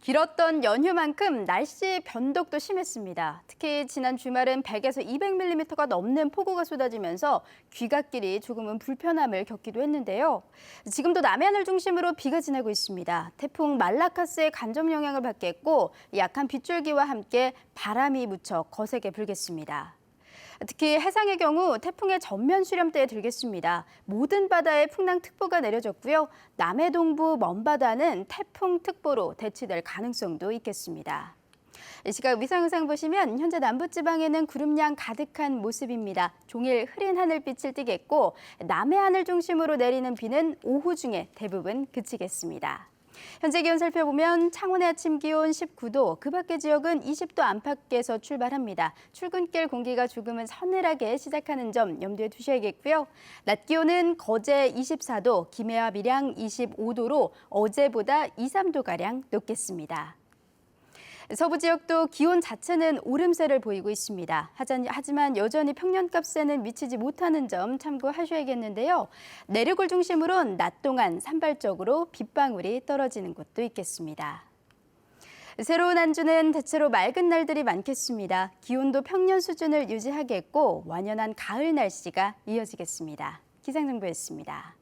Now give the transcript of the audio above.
길었던 연휴만큼 날씨 변덕도 심했습니다. 특히 지난 주말은 100에서 200mm가 넘는 폭우가 쏟아지면서 귀갓길이 조금은 불편함을 겪기도 했는데요. 지금도 남해안을 중심으로 비가 지나고 있습니다. 태풍 말라카스의 간접 영향을 받겠고 약한 빗줄기와 함께 바람이 무척 거세게 불겠습니다. 특히 해상의 경우 태풍의 전면 수렴대에 들겠습니다. 모든 바다에 풍랑특보가 내려졌고요. 남해 동부 먼바다는 태풍특보로 대치될 가능성도 있겠습니다. 이 시각 위성 영상 보시면 현재 남부지방에는 구름량 가득한 모습입니다. 종일 흐린 하늘빛을 띠겠고 남해안을 중심으로 내리는 비는 오후 중에 대부분 그치겠습니다. 현재 기온 살펴보면 창원의 아침 기온 19도, 그 밖의 지역은 20도 안팎에서 출발합니다. 출근길 공기가 조금은 서늘하게 시작하는 점 염두에 두셔야겠고요. 낮 기온은 거제 24도, 김해와 밀양 25도로 어제보다 2, 3도가량 높겠습니다. 서부 지역도 기온 자체는 오름세를 보이고 있습니다. 하지만 여전히 평년값에는 미치지 못하는 점 참고하셔야겠는데요. 내륙을 중심으로 낮 동안 산발적으로 빗방울이 떨어지는 곳도 있겠습니다. 새로운 한 주는 대체로 맑은 날들이 많겠습니다. 기온도 평년 수준을 유지하겠고 완연한 가을 날씨가 이어지겠습니다. 기상정보였습니다.